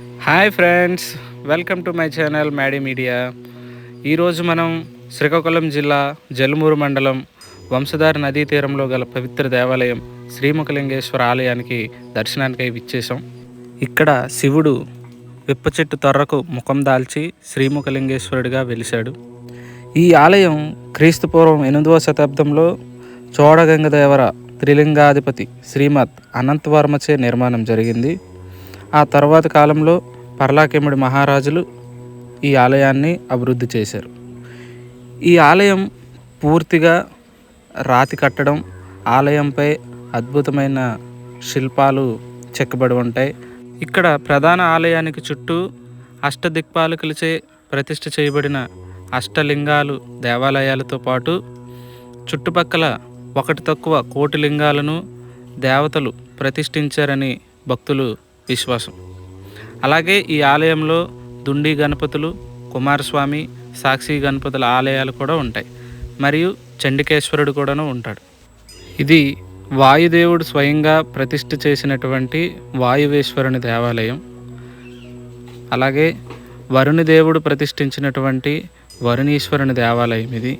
Hi friends welcome to my channel Maddy media. ఈరోజు మనం శ్రీకాకుళం జిల్లా జలుమూరు మండలం వంశధార నదీ తీరంలో గల పవిత్ర దేవాలయం శ్రీముఖలింగేశ్వర ఆలయానికి దర్శనానికి విచ్చేసాం ఇక్కడ శివుడు విప్ప చెట్టు తొర్రకు ముఖం దాల్చి శ్రీముఖలింగేశ్వరుడిగా వెలిశాడు. ఈ ఆలయం క్రీస్తుపూర్వం ఎనిమిదవ శతాబ్దంలో చోడగంగదేవర త్రిలింగాధిపతి శ్రీమద్ అనంతవర్మచే నిర్మాణం జరిగింది. ఆ తర్వాత కాలంలో పర్లాకేముడి మహారాజులు ఈ ఆలయాన్ని అభివృద్ధి చేశారు. ఈ ఆలయం పూర్తిగా రాతి కట్టడం ఆలయంపై అద్భుతమైన శిల్పాలు చెక్కబడి ఉంటాయి. ఇక్కడ ప్రధాన ఆలయానికి చుట్టూ అష్టదిక్పాలకులచే ప్రతిష్ఠ చేయబడిన అష్టలింగాలు దేవాలయాలతో పాటు చుట్టుపక్కల ఒకటి తక్కువ కోటి లింగాలను దేవతలు ప్రతిష్ఠించారని భక్తులు విశ్వాసం. అలాగే ఈ ఆలయంలో దుండి గణపతులు కుమారస్వామి సాక్షి గణపతుల ఆలయాలు కూడా ఉంటాయి. మరియు చండికేశ్వరుడు కూడాను ఉంటాడు. ఇది వాయుదేవుడు స్వయంగా ప్రతిష్ఠ చేసినటువంటి వాయువేశ్వరుని దేవాలయం. అలాగే వరుణి దేవుడు ప్రతిష్ఠించినటువంటి వరుణీశ్వరుని దేవాలయం ఇది.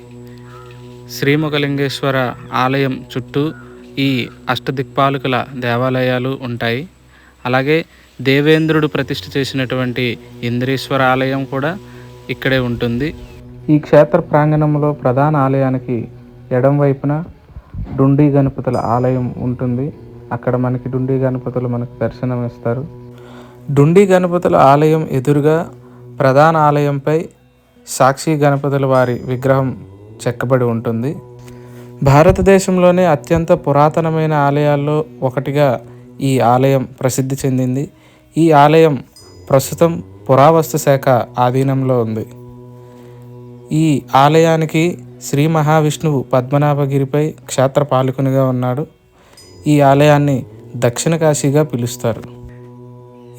శ్రీముఖలింగేశ్వర ఆలయం చుట్టూ ఈ అష్టదిక్పాలకుల దేవాలయాలు ఉంటాయి. అలాగే దేవేంద్రుడు ప్రతిష్ఠ చేసినటువంటి ఇంద్రేశ్వర ఆలయం కూడా ఇక్కడే ఉంటుంది. ఈ క్షేత్ర ప్రాంగణంలో ప్రధాన ఆలయానికి ఎడం వైపున డుండి గణపతుల ఆలయం ఉంటుంది. అక్కడ మనకి డుండి గణపతులు మనకు దర్శనం ఇస్తారు డుండి గణపతుల ఆలయం ఎదురుగా ప్రధాన ఆలయంపై సాక్షి గణపతుల వారి విగ్రహం చెక్కబడి ఉంటుంది. భారతదేశంలోనే అత్యంత పురాతనమైన ఆలయాల్లో ఒకటిగా ఈ ఆలయం ప్రసిద్ధి చెందింది. ఈ ఆలయం ప్రస్తుతం పురావస్తు శాఖ ఆధీనంలో ఉంది. ఈ ఆలయానికి శ్రీ మహావిష్ణువు పద్మనాభగిరిపై క్షేత్ర పాలకునిగా ఉన్నాడు. ఈ ఆలయాన్ని దక్షిణ కాశీగా పిలుస్తారు.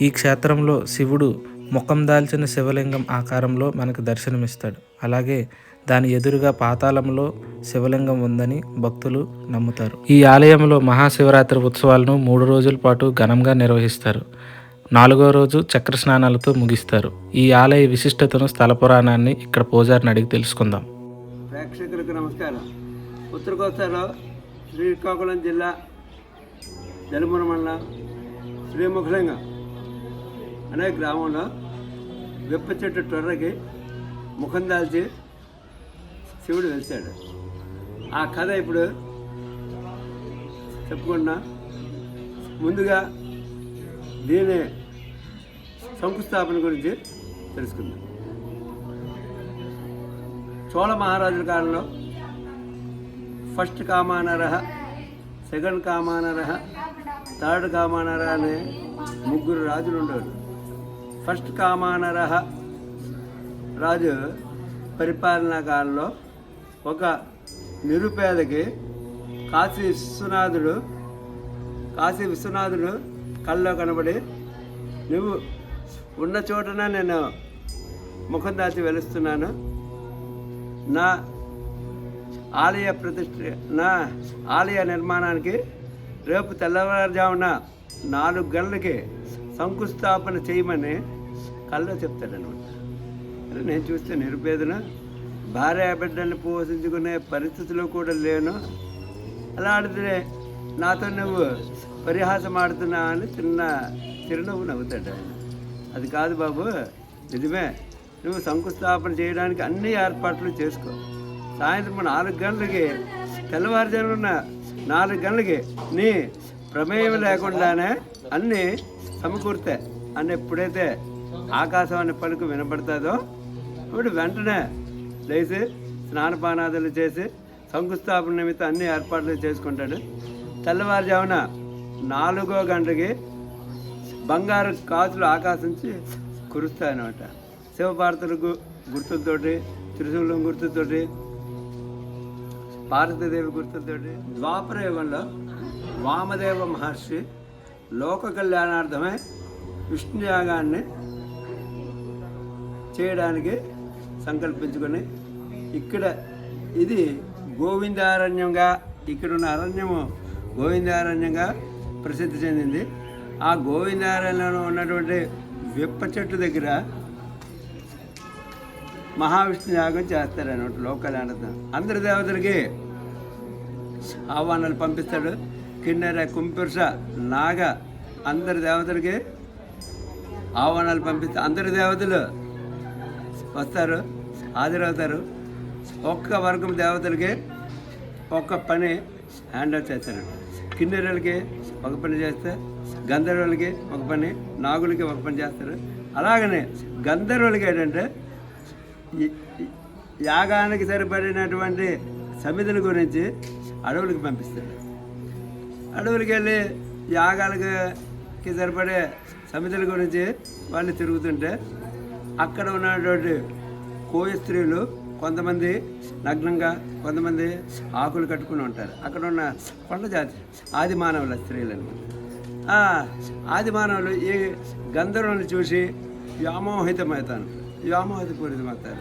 ఈ క్షేత్రంలో శివుడు ముఖం దాల్చిన శివలింగం ఆకారంలో మనకు దర్శనమిస్తాడు. అలాగే దాని ఎదురుగా పాతాళంలో శివలింగం ఉందని భక్తులు నమ్ముతారు. ఈ ఆలయంలో మహాశివరాత్రి ఉత్సవాలను మూడు రోజుల పాటు ఘనంగా నిర్వహిస్తారు. నాలుగో రోజు చక్ర స్నానాలతో ముగిస్తారు. ఈ ఆలయ విశిష్టతను స్థల పురాణాన్ని ఇక్కడ పూజారిని అడిగి తెలుసుకుందాం. ప్రేక్షకులకు నమస్కారం. ఉత్తర కోస్తాలో శ్రీకాకుళం జిల్లా జలుమూరు మండలం శ్రీముఖలింగం అనే గ్రామంలో వెప్ప చెట్టు టొర్రకి ముఖం దాల్చి శివుడు వెలిసాడు ఆ కథ ఇప్పుడు చెప్పుకున్నా ముందుగా దీని శంకుస్థాపన గురించి తెలుసుకుందాం. చోళ మహారాజుల కాలంలో ఫస్ట్ కామానరహ సెకండ్ కామానరహ థర్డ్ కామానరహ అనే ముగ్గురు రాజులు ఉండేవారు ఫస్ట్ కామానరహ రాజు పరిపాలనా కాలంలో ఒక నిరుపేదకి కాశీ విశ్వనాథుడు కాశీ విశ్వనాథుడు కళ్ళలో కనబడి నువ్వు ఉన్న చోటన నేను ముఖం దాచి వెలుస్తున్నాను. నా ఆలయ ప్రతిష్ట నా ఆలయ నిర్మాణానికి రేపు తెల్లవారుజామున నాలుగు గంటలకి శంకుస్థాపన చేయమని కళ్ళలో చెప్తాడనమాట నేను చూస్తే నిరుపేదను? భార్య బిడ్డల్ని పోషించుకునే పరిస్థితిలో కూడా లేను. అలాంటిదే నాతో నువ్వు పరిహాసం ఆడుతున్నా అని చిన్న చిరునవ్వు నవ్వుతాడు ఆయన. అది కాదు బాబు నిజమే. నువ్వు శంకుస్థాపన చేయడానికి అన్ని ఏర్పాట్లు చేసుకో. సాయంత్రం నాలుగు గంటలకి తెల్లవారుజామున నాలుగు గంటలకి నీ ప్రమేయం లేకుండానే అన్నీ సమకూరుతాయి. అని ఎప్పుడైతే ఆకాశం అనే పలుకు వినపడుతుందో ఇప్పుడు వెంటనే లేచి స్నానపానాదులు చేసి శంకుస్థాపన నిమిత్తం అన్ని ఏర్పాట్లు చేసుకుంటాడు. తెల్లవారుజామున నాలుగో గంటకి బంగారు కాసులు ఆకాశించి కురుస్తాయన్నమాట. శివపార్వతుల గుర్తులతోటి త్రిశూలం గుర్తులతోటి పార్వతీదేవి గుర్తులతోటి ద్వాపర యుగంలో వామదేవ మహర్షి లోక కళ్యాణార్థమై విష్ణు యాగాన్ని చేయడానికి సంకల్పించుకొని ఇక్కడ ఇది గోవిందారణ్యంగా ఇక్కడున్న అరణ్యము గోవిందారణ్యంగా ప్రసిద్ధి చెందింది. ఆ గోవిందారణ్యంలో ఉన్నటువంటి విప్ప చెట్టు దగ్గర మహావిష్ణు యాగం చేస్తారన్నమాట లోకల్ ఆనందం అందరి దేవతలకి ఆహ్వానాలు పంపిస్తాడు. కిన్నెర కుంపిర్స నాగ అందరి దేవతలకి ఆహ్వానాలు పంపిస్తే అందరి దేవతలు వస్తారు హాజరవుతారు. ఒక్క వర్గం దేవతలకి ఒక్క పని హ్యాండ్ ఓవర్ చేస్తారు. కిన్నెరలకి ఒక పని చేస్తే గంధర్వులకి ఒక పని నాగులకి ఒక పని చేస్తారు. అలాగనే గంధర్వులకి ఏంటంటే యాగానికి సరిపడినటువంటి సమితుల గురించి అడవులకు పంపిస్తాడు అడవులకి వెళ్ళి యాగాలకి సరిపడే సమితుల గురించి వాళ్ళు తిరుగుతుంటే అక్కడ ఉన్నటువంటి కోయ స్త్రీలు కొంతమంది నగ్నంగా కొంతమంది ఆకులు కట్టుకుని ఉంటారు. అక్కడ ఉన్న కొండ జాతి ఆది మానవుల స్త్రీలు ఆది మానవులు ఈ గంధర్వులను చూసి వ్యామోహితమవుతాను వ్యామోహితపూరితమవుతారు.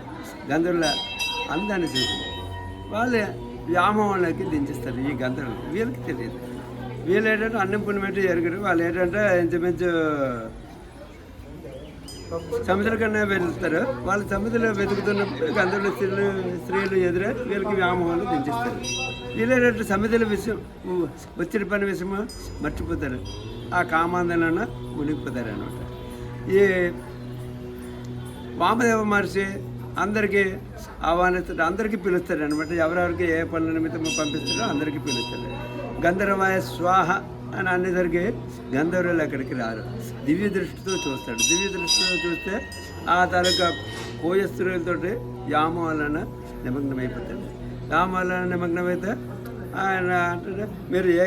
గంధర్వుల అందాన్ని చూసి వాళ్ళు వ్యామోహంలోకి దించేస్తారు ఈ గంధర్వులు. వీళ్ళకి తెలియదు. వీళ్ళు ఏంటంటే అన్నం పుణ్యమంటే ఎరగరు. వాళ్ళు ఏంటంటే ఇంచుమించు సముద్రం కన్నా వెళ్తారు. వాళ్ళు సముద్రంలో వెతుకుతున్న గంధర్వుల స్త్రీలు స్త్రీలు ఎదురే వీళ్ళకి వ్యామోహాలు దించిస్తారు. వీళ్ళేటట్టు సముద్ర విషయం వచ్చిన పని విషయము మర్చిపోతారు. ఆ కామాందన మునిగిపోతారు అనమాట ఈ వామదేవ మహర్షి అందరికీ ఆహ్వానిస్తారు అందరికీ పిలుస్తారు అనమాట ఎవరెవరికి ఏ పనుల నిమిత్తం పంపిస్తారో అందరికీ పిలుస్తారు. గంధర్వాయ స్వాహ అని అనేసరికి గంధర్వులు అక్కడికి రారు. దివ్య దృష్టితో చూస్తాడు. దివ్య దృష్టితో చూస్తే ఆ తాలూకా కోయస్త్రులతో యామవలన నిమగ్నమైపోతాడు. యామవలన నిమగ్నమైతే ఆయన అంటే మీరు ఏ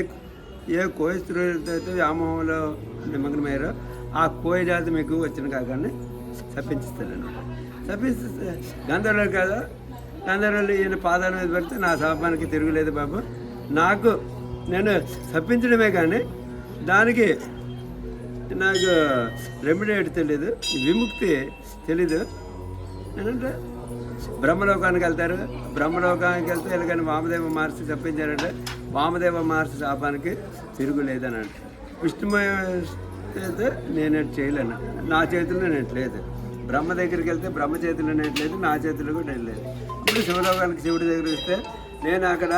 ఏ కోయస్త్రీలతో అయితే వ్యామోహంలో నిమగ్నమయ్యారో ఆ కోయ జాతి మీకు వచ్చిన కాగానే తప్పించిస్తాడు తప్పిస్తే గంధర్వులు కదా గంధర్వులు ఈయన పాదాల మీద పెడితే నా శాపానికి తిరుగులేదు బాబు. నాకు నేను తప్పించడమే కానీ దానికి నాకు రెమెడీ తెలియదు విముక్తి తెలీదు. ఏంటంటే బ్రహ్మలోకానికి వెళ్తారు. బ్రహ్మలోకానికి వెళ్తే ఎలాగని వామదేవ మహర్షి తప్పించారంటే వామదేవ మహర్షి శాపానికి తిరుగులేదని అంటే విష్ణుమయ అయితే నేను చేయలేను. నా చేతిలో నేను లేదు. బ్రహ్మ దగ్గరికి వెళ్తే బ్రహ్మ చేతిలో నేను లేదు నా చేతిలో కూడా నేను లేదు. ఇప్పుడు శివలోకానికి శివుడి దగ్గర వస్తే నేను అక్కడ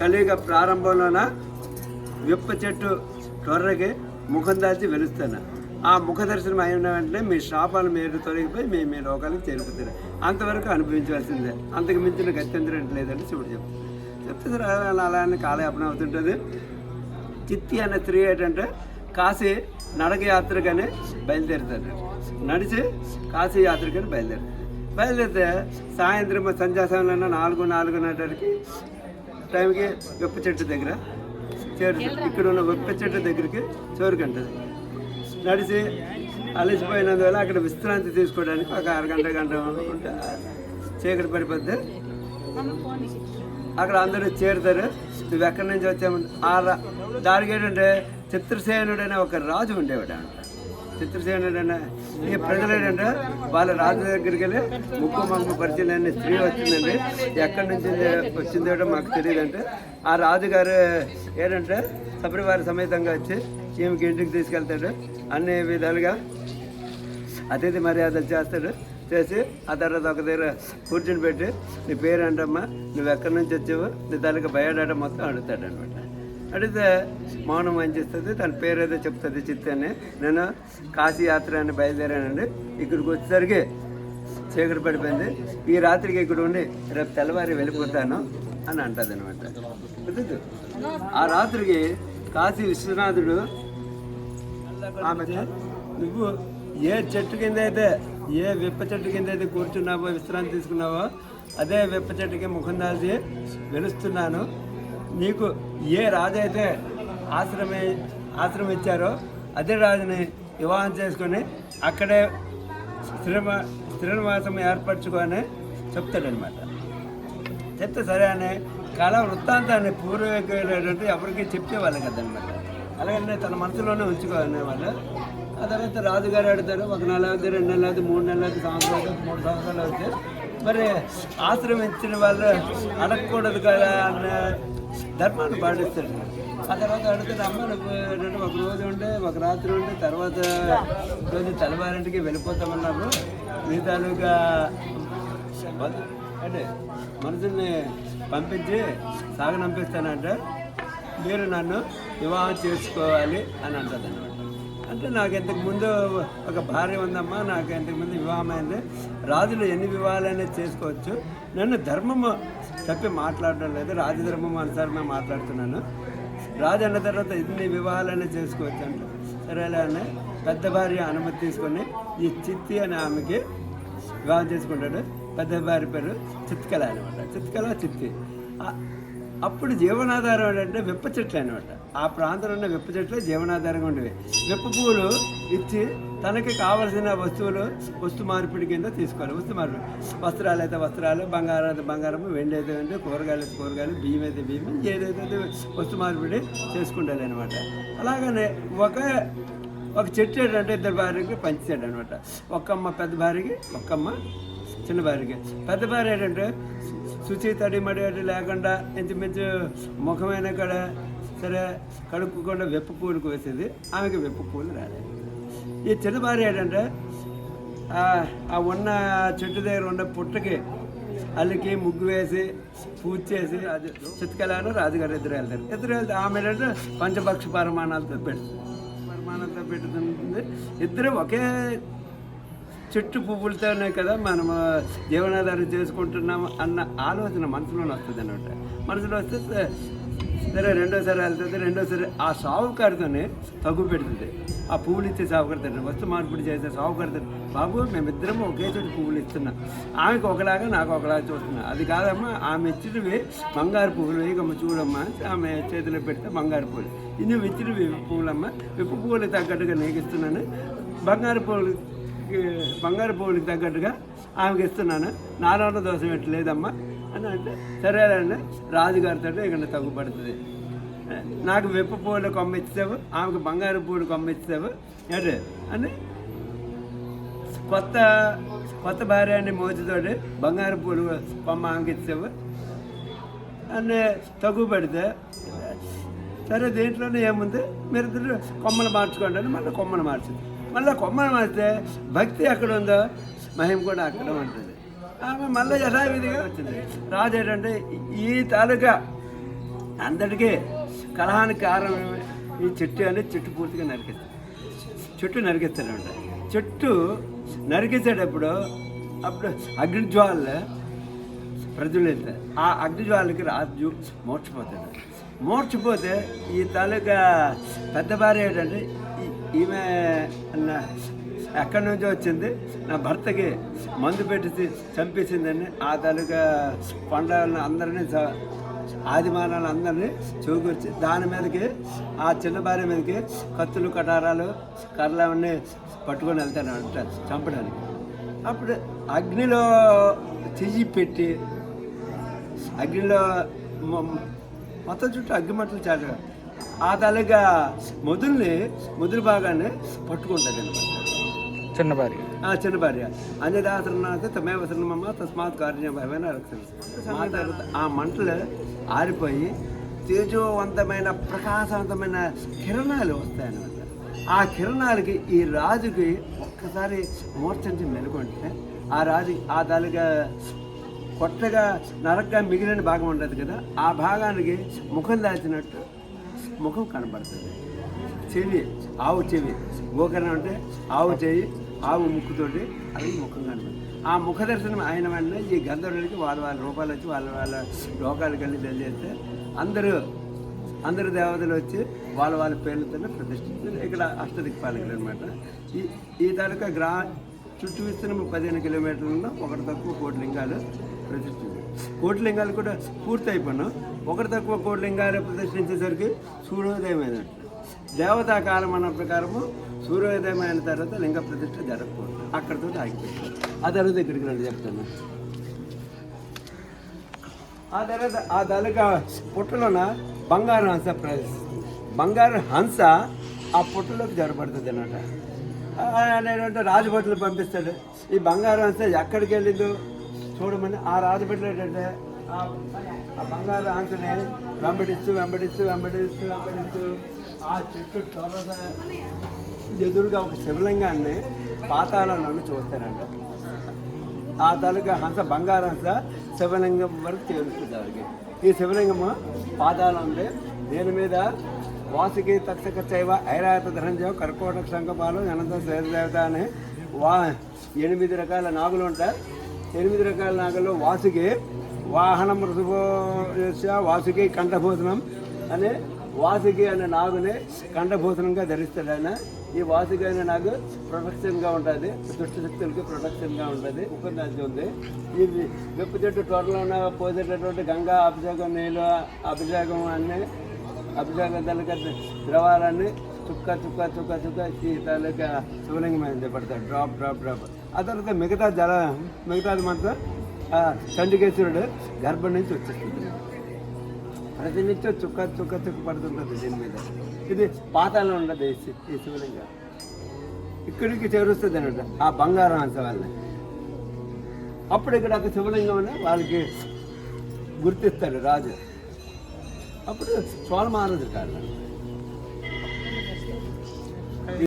కలియుగ ప్రారంభంలోన విప్ప చెట్టు త్వరకి ముఖం దాచి వెలుస్తాను ఆ ముఖ దర్శనం అయిన వెంటనే మీ శాపాలు మీరు తొలగిపోయి మీ మీ లోకానికి చేరుకుతారు అంతవరకు అనుభవించవలసిందే. అంతకు మించిన గత్యంతరం లేదని శివుడు చెప్పు. చెప్తే సరే అలా కాలయాపన అవుతుంటుంది. చిత్తి అనే స్త్రీ ఏంటంటే కాశీ నడక యాత్రకని బయలుదేరుతారు. నడిచి కాశీ యాత్రకని బయలుదేరుతారు. బయలుదేరితే సాయంత్రం సంధ్యా సమయంలో నాలుగు నాలుగున్నరకి టైంకి వెప్ప చెట్టు దగ్గర చేరు ఇక్కడ ఉన్న వెప్ప చెట్టు దగ్గరికి చేరుకుంటుంది. నడిచి అలసిపోయినందువల్ల అక్కడ విశ్రాంతి తీసుకోవడానికి ఒక అరగంట గంట ఉంటే చీకటి పడిపోద్ది. అక్కడ అందరూ చేరుతారు. నువ్వు ఎక్కడి నుంచి వచ్చాము ఆ రా- దానికి ఏంటంటే చిత్రసేనుడు అనే ఒక రాజు ఉండేవాడు అంట చిత్రసేనుడు అనే ఈ ప్రజలు ఏంటంటే వాళ్ళ రాజు దగ్గరికి వెళ్ళి ముక్కు మగ్గు పరిచయం అనే స్త్రీ వచ్చిందండి. ఎక్కడి నుంచి వచ్చిందో మాకు తెలియదంటే ఆ రాజుగారు ఏంటంటే సపరివారి సమేతంగా వచ్చి ఈమెకి ఇంటికి తీసుకెళ్తాడు. అన్ని విధాలుగా అతిథి మర్యాదలు చేస్తాడు. చేసి ఆ తర్వాత ఒక దగ్గర కూర్చుని పెట్టి నీ పేరు అంటమ్మా నువ్వు ఎక్కడి నుంచి వచ్చావు? నీ తనకి బయోడాటా మొత్తం అడుగుతాడు అనమాట అడిగితే మౌనం మంచిస్తుంది తన పేరు ఏదో చెప్తుంది చిత్త అని నేను కాశీ యాత్ర అని బయలుదేరానండి. ఇక్కడికి వచ్చేసరికి చీకటి పడిపోయింది. ఈ రాత్రికి ఇక్కడ ఉండి రేపు తెల్లవారి వెళ్ళిపోతాను అని అంటుంది అనమాట ఆ రాత్రికి కాశీ విశ్వనాథుడు ఆమె నువ్వు ఏ చెట్టు కింద అయితే ఏ విప్ప చెట్టు కింద అయితే కూర్చున్నావో విశ్రాంతి తీసుకున్నావో అదే విప్ప చెట్టుకి ముఖం దాల్చి వెలుస్తున్నాను. నీకు ఏ రాజు అయితే ఆశ్రమే ఆశ్రమం ఇచ్చారో అదే రాజుని వివాహం చేసుకొని అక్కడే స్థిరమ శ్రీనివాసం ఏర్పరచుకొని చెప్తాడనమాట చెప్తే సరే అని కళ వృత్తాంతాన్ని పూర్వీకులు ఎవరికి చెప్పేవాళ్ళు కదనమాట అలాగనే తన మనసులోనే ఉంచుకోవాలి వాళ్ళు ఆ తర్వాత రాజుగారు అడుగుతారు ఒక నెల అవుతుంది రెండు నెలలు అవుతుంది మూడు నెలలు అవుతుంది మూడు సంవత్సరాలు అవుతాయి మరి ఆశ్రమం ఇచ్చిన వాళ్ళు అడగకూడదు కదా అన్న ధర్మాన్ని పాటిస్తాడు. ఆ తర్వాత అడుగుతాడు అమ్మ నువ్వు ఏంటంటే ఒక రోజు ఉండే ఒక రాత్రి ఉండే తర్వాత రోజు తెల్లవారింటికి వెళ్ళిపోతామన్నావు. మీ తాలూకా అంటే మనుషుల్ని పంపించి సాగనంపిస్తానంటే మీరు నన్ను వివాహం చేసుకోవాలి అని అంటుంది అంటే నాకు ఇంతకు ముందు ఒక భార్య ఉందమ్మా నాకు ఇంతకు ముందు వివాహమైంది. రాజులు ఎన్ని వివాహాలైనా చేసుకోవచ్చు. నన్ను ధర్మము తప్పి మాట్లాడడం లేదు. రాజధర్మం అనుసారమే మాట్లాడుతున్నాను. రాజు అన్న తర్వాత ఎన్ని వివాహాలైనా చేసుకోవచ్చు అంటే. సరేలే అని పెద్ద భార్య అనుమతి తీసుకొని ఈ చిత్తి అనే ఆమెకి వివాహం చేసుకుంటాడు. పెద్ద భార్య పేరు చిత్కళ అనమాట. చిత్కళ చిత్తి. అప్పుడు జీవనాధారం ఏంటంటే విప్ప చెట్లు అనమాట ఆ ప్రాంతంలో ఉన్న విప్ప చెట్లు జీవనాధారంగా ఉండేవి. విప్ప పువ్వులు ఇచ్చి తనకి కావలసిన వస్తువులు వస్తు మార్పిడి కింద తీసుకోవాలి. వస్తు మార్పిడి. వస్త్రాలు అయితే వస్త్రాలు బంగారం అయితే బంగారం వెండి అయితే వెండి కూరగాయలు అయితే కూరగాయలు బియ్యం అయితే బియ్యం ఏదైతే వస్తు మార్పిడి చేసుకుంటారు అనమాట అలాగనే ఒక ఒక చెట్టు ఏంటంటే ఇద్దరు భార్యకి పంచాడు అనమాట ఒక్కమ్మ పెద్ద భార్యకి ఒక్కమ్మ చిన్న భార్యకి. పెద్ద భార్య ఏంటంటే శుచి తడి మడి లేకుండా ఇంచుమించు ముఖమైన కూడా సరే కడుక్కోకుండా వెప్ప పూలకు వేసేది. ఆమెకి వెప్ప రాలేదు. ఈ చిన్నబారి ఏంటంటే ఆ- ఉన్న చెట్టు దగ్గర ఉన్న పుట్టకి అల్లికి ముగ్గు వేసి పూజ చేసి అది చిత్కలాను రాజుగారు ఇద్దరు వెళ్తారు. ఇద్దరు వెళ్తే ఆమె ఏంటంటే పంచపక్ష పరిమాణాలతో పెడుతుంది. పరిమాణాలతో పెడుతుంది. ఇద్దరు ఒకే చెట్టు పువ్వులతోనే కదా మనము జీవనాధారం చేసుకుంటున్నాము అన్న ఆలోచన మనసులోనే వస్తుంది అనమాట మనసులో వస్తే సరే రెండోసారి వెళ్తుంది రెండోసారి ఆ సావుకారితోనే తగ్గు పెడుతుంది. ఆ పువ్వులు ఇచ్చే సావుకారితో వస్తు మార్పిడి చేసే సావుకారితో బాబు మేమిద్దరం ఒకే చోటు పువ్వులు ఇస్తున్నాం. ఆమెకు ఒకలాగా నాకు ఒకలాగా చూస్తున్నా. అది కాదమ్మా ఆమె ఇచ్చినవి బంగారు పువ్వులు. ఇక చూడమ్మా ఆమె చేతిలో పెడితే బంగారు పువ్వులు. ఇన్ని ఇచ్చినవి పువ్వులమ్మా. విప్పు పువ్వులు తగ్గట్టుగా నీకు ఇస్తున్నాను. బంగారు పువ్వులు బంగారు పువ్వులకి తగ్గట్టుగా ఆమెకి ఇస్తున్నాను. నారాయణ దోషం ఎట్టు లేదమ్మా. అని అంటే సరేనండి రాజుగారితో ఇక్కడ తగ్గుపడుతుంది. నాకు వెప్ప పువ్వులు కొమ్మ ఇచ్చావు ఆమెకు బంగారు పువ్వులు కొమ్మ ఇచ్చావు అని కొత్త కొత్త భార్య అని మోజుతోటి బంగారు పూలు కొమ్మ ఆమెకి ఇచ్చావు అని తగ్గు పెడితే సరే దేంట్లోనే ఏముంది? మీరు కొమ్మలు మార్చుకోండి అని మళ్ళీ కొమ్మలు మార్చింది. మళ్ళీ కొమ్మని మార్చితే భక్తి ఎక్కడ ఉందో మహిమ కూడా అక్కడ ఉంటుంది. ఆమె మళ్ళీ యథావిధిగా వచ్చింది. రాజు ఏంటంటే ఈ తాలూకా అందరికీ కలహానికి కారణం ఈ చెట్టు అనేది చెట్టు పూర్తిగా నరికిస్తుంది చెట్టు నరికిస్తాడంట చెట్టు నరికించేటప్పుడు అప్పుడు అగ్నిజ్వాల ప్రజలు ఆ అగ్నిజ్వాలకి రాజు మోర్చిపోతాడు మోర్చిపోతే ఈ తాలూకా పెద్ద భార్య ఏంటంటే ఈమె నా- ఎక్కడి నుంచో వచ్చింది. నా భర్తకి మందు పెట్టి చంపేసిందని ఆ తాలూకా కొండలను అందరినీ చ- ఆదిమానాలు అందరినీ చూకూర్చి దాని మీదకి ఆ చిన్న భార్య మీదకి కత్తులు కటారాలు కర్రలు అవన్నీ పట్టుకొని వెళ్తాను అంట చంపడానికి. అప్పుడు అగ్నిలో చెయ్యి పెట్టి అగ్నిలో మొత్తం చుట్టూ అగ్గిమట్టలు చాటు ఆ తలగా మొదుల్ని మొదలు భాగాన్ని పట్టుకుంటుంది అనమాట చిన్న భార్య. ఆ చిన్న భార్య. అన్యదాసరణ తమేవ శరణమమ్మ తస్మాత్ కార్యం భయమైన రక్షణ ఆ మంటలు ఆరిపోయి తేజోవంతమైన ప్రకాశవంతమైన కిరణాలు వస్తాయన్నమాట. ఆ కిరణాలకి ఈ రాజుకి ఒక్కసారి మూర్ఛించి మెలుకుంటే ఆ రాజు ఆ దానిగా కొత్తగా నరకగా మిగిలిన భాగం ఉండదు కదా ఆ భాగానికి ముఖం దాచినట్టు ముఖం కనబడుతుంది. చెవి ఆవు చెవి. గోకర్ణం అంటే ఆవు చెవి ఆవు ముక్కుతోటి అది ముఖం కనబడుతుంది. ఆ ముఖ దర్శనం అయిన వెంటనే ఈ గంధర్వులకి వాళ్ళ వాళ్ళ రూపాయలు వచ్చి వాళ్ళ వాళ్ళ లోకాలకు వెళ్ళి తెలియజేస్తే అందరూ అందరు దేవతలు వచ్చి వాళ్ళ వాళ్ళ పేర్లతోనే ప్రతిష్ఠించారు ఇక్కడ అష్టదిక్పాలకులు అనమాట ఈ ఈ తాలూకా గ్రా చుట్టూ విస్తీర్ణం పదిహేను కిలోమీటర్లలో ఒకటి తక్కువ కోటి లింగాలు ప్రతిష్ఠించారు. కోటి లింగాలు కూడా పూర్తి అయిపోయినాం ఒకటి తక్కువ కోటి లింగాలు ప్రదర్శించేసరికి సూర్యోదయం అయినట్టు దేవతా కాలం అన్న ప్రకారము సూర్యోదయం అయిన తర్వాత లింగ ప్రతిష్ఠ జరగకూడదు. అక్కడితో ఆగిపోయింది. ఆ తర్వాత ఇక్కడికి రండి చెప్తాను. ఆ తర్వాత ఆ తలక పుట్టలోన బంగారు హంస ప్రవేశిస్తుంది. బంగారు హంస ఆ పుట్టలోకి జరపడుతుంది అనమాట నేనంటే రాజభటులు పంపిస్తాడు. ఈ బంగారు హంస ఎక్కడికి వెళ్ళిందో చూడమని ఆ రాజభటులు ఏంటంటే ఆ బంగారు హంసని వెంబడిస్తూ వెంబడిస్తూ వెంబడిస్తూ వెంబడిస్తూ ఆ చెట్టు త్వరగా ఎదురుగా ఒక శివలింగాన్ని పాతాళంలోనే చూస్తారంట. ఆ తాలూకా హంస బంగారు హంస శివలింగం వరకు చేరుస్తుంది ఈ శివలింగము పాదాలు ఉంది. దీని మీద వాసుకి తక్షక చైవ ఐరాయత ధనంజయ కర్కోటక శంఖపాలు అనంత దేవత అనే వా ఎనిమిది రకాల నాగులు ఉంటాయి. ఎనిమిది రకాల నాగులు వాసుకి వాహనం మృదుభో వాసుకి కంఠభోజనం అనే వాసుకి అనే నాగుని కంఠభూషణంగా ధరిస్తాడు ఆయన. ఈ వాసుకి అనే నాగు ప్రొటెక్షన్గా ఉంటుంది దుష్ట శక్తులకి ప్రొటెక్షన్గా ఉంటుంది ఉపన్యాసం ఉంది. ఇది వెప్పు చెట్టు త్వరలో ఉన్న పోసేటటువంటి గంగా అభిషేకం నీళ్ళు అభిషేకం అన్ని అభిషేకం తలక ద్రవాలన్నీ చుక్క చుక్క చుక్క చుక్క ఈ తాలూకా శివలింగం పడతాడు డ్రాప్ డ్రాప్ డ్రాప్. ఆ తర్వాత మిగతా జల మిగతాది మాత్రం చండికేశ్వరుడు గర్భం నుంచి వచ్చేస్తుంది. ప్రతినిత్యం చుక్క చుక్క చుక్క పడుతుంటుంది దీని మీద. ఇది పాతాళం ఉండదు ఈ శివలింగం. ఇక్కడికి చేరుస్తుంది అనమాట ఆ బంగారం అంశ వల్ల. అప్పుడు ఇక్కడ ఒక శివలింగం అని వాళ్ళకి గుర్తిస్తాడు రాజు. అప్పుడు చోళ కాదు